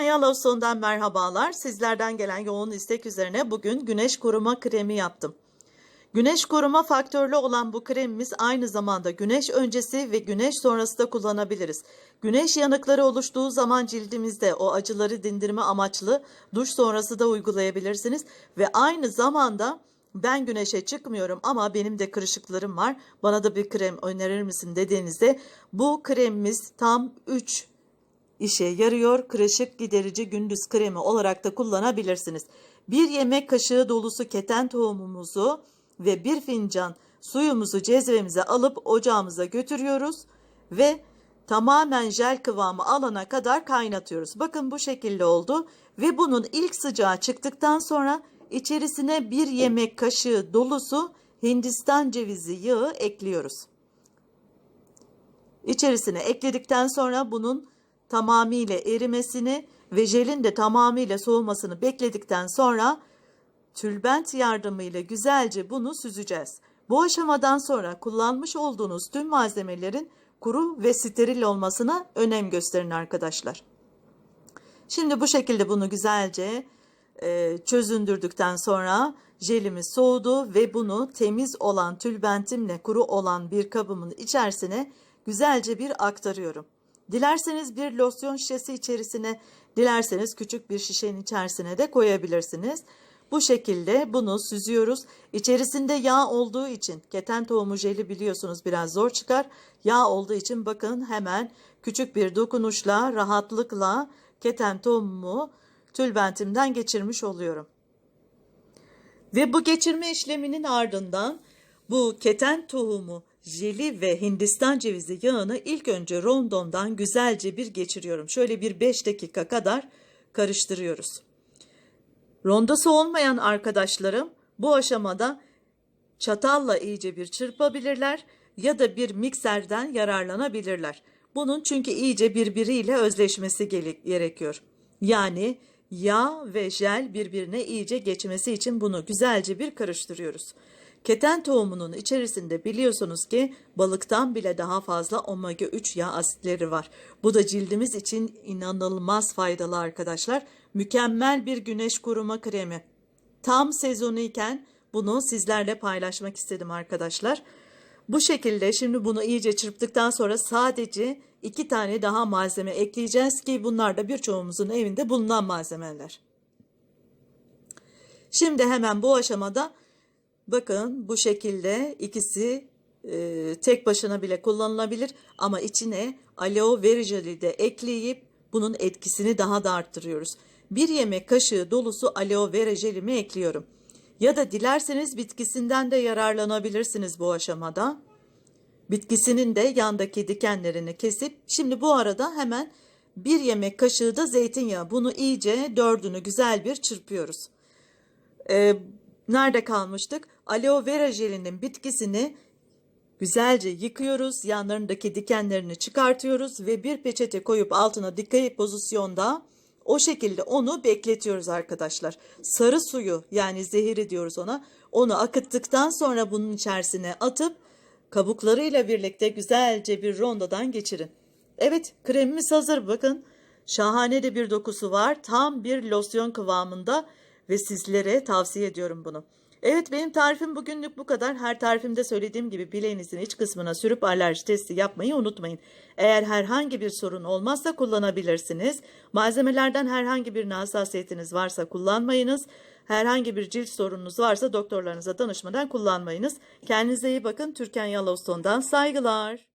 Yellowstone'dan merhabalar. Sizlerden gelen yoğun istek üzerine bugün güneş koruma kremi yaptım. Güneş koruma faktörlü olan bu kremimiz aynı zamanda güneş öncesi ve güneş sonrası da kullanabiliriz. Güneş yanıkları oluştuğu zaman cildimizde o acıları dindirme amaçlı duş sonrası da uygulayabilirsiniz. Ve aynı zamanda ben güneşe çıkmıyorum ama benim de kırışıklarım var. Bana da bir krem önerir misin dediğinizde bu kremimiz tam 3 işe yarıyor. Kırışık giderici gündüz kremi olarak da kullanabilirsiniz. Bir yemek kaşığı dolusu keten tohumumuzu ve bir fincan suyumuzu cezvemize alıp ocağımıza götürüyoruz ve tamamen jel kıvamı alana kadar kaynatıyoruz. Bakın bu şekilde oldu ve bunun ilk sıcağı çıktıktan sonra içerisine bir yemek kaşığı dolusu Hindistan cevizi yağı ekliyoruz. İçerisine ekledikten sonra bunun tamamıyla erimesini ve jelin de tamamıyla soğumasını bekledikten sonra tülbent yardımıyla güzelce bunu süzeceğiz. Bu aşamadan sonra kullanmış olduğunuz tüm malzemelerin kuru ve steril olmasına önem gösterin arkadaşlar. Şimdi bu şekilde bunu güzelce e, çözündürdükten sonra jelimiz soğudu ve bunu temiz olan tülbentimle kuru olan bir kabımın içerisine güzelce bir aktarıyorum. Dilerseniz bir losyon şişesi içerisine, dilerseniz küçük bir şişenin içerisine de koyabilirsiniz. Bu şekilde bunu süzüyoruz. İçerisinde yağ olduğu için keten tohumu jeli biliyorsunuz biraz zor çıkar. Yağ olduğu için bakın hemen küçük bir dokunuşla rahatlıkla keten tohumumu tülbentimden geçirmiş oluyorum. Ve bu geçirme işleminin ardından bu keten tohumu jeli ve Hindistan cevizi yağını ilk önce rondomdan güzelce bir geçiriyorum. Şöyle bir 5 dakika kadar karıştırıyoruz. Rondosu olmayan arkadaşlarım bu aşamada çatalla iyice bir çırpabilirler ya da bir mikserden yararlanabilirler. Bunun çünkü iyice birbiriyle özleşmesi gerekiyor. Yani yağ ve jel birbirine iyice geçmesi için bunu güzelce bir karıştırıyoruz. Keten tohumunun içerisinde biliyorsunuz ki balıktan bile daha fazla omega 3 yağ asitleri var. Bu da cildimiz için inanılmaz faydalı arkadaşlar. Mükemmel bir güneş koruma kremi. Tam sezonu iken bunu sizlerle paylaşmak istedim arkadaşlar. Bu şekilde şimdi bunu iyice çırptıktan sonra sadece iki tane daha malzeme ekleyeceğiz ki bunlar da birçoğumuzun evinde bulunan malzemeler. Şimdi hemen bu aşamada bakın bu şekilde ikisi e, tek başına bile kullanılabilir ama içine aloe vera jeli de ekleyip bunun etkisini daha da arttırıyoruz. Bir yemek kaşığı dolusu aloe vera jelimi ekliyorum. Ya da dilerseniz bitkisinden de yararlanabilirsiniz bu aşamada. Bitkisinin de yandaki dikenlerini kesip şimdi bu arada hemen bir yemek kaşığı da zeytinyağı. Bunu iyice dördünü güzel bir çırpıyoruz. Ee, nerede kalmıştık? Aloe vera jelinin bitkisini güzelce yıkıyoruz. Yanlarındaki dikenlerini çıkartıyoruz ve bir peçete koyup altına dikey pozisyonda o şekilde onu bekletiyoruz arkadaşlar. Sarı suyu yani zehiri diyoruz ona. Onu akıttıktan sonra bunun içerisine atıp kabuklarıyla birlikte güzelce bir rondodan geçirin. Evet kremimiz hazır bakın. Şahane de bir dokusu var. Tam bir losyon kıvamında ve sizlere tavsiye ediyorum bunu. Evet benim tarifim bugünlük bu kadar. Her tarifimde söylediğim gibi bileğinizin iç kısmına sürüp alerji testi yapmayı unutmayın. Eğer herhangi bir sorun olmazsa kullanabilirsiniz. Malzemelerden herhangi bir hassasiyetiniz varsa kullanmayınız. Herhangi bir cilt sorununuz varsa doktorlarınıza danışmadan kullanmayınız. Kendinize iyi bakın. Türkan Yellowstone'dan saygılar.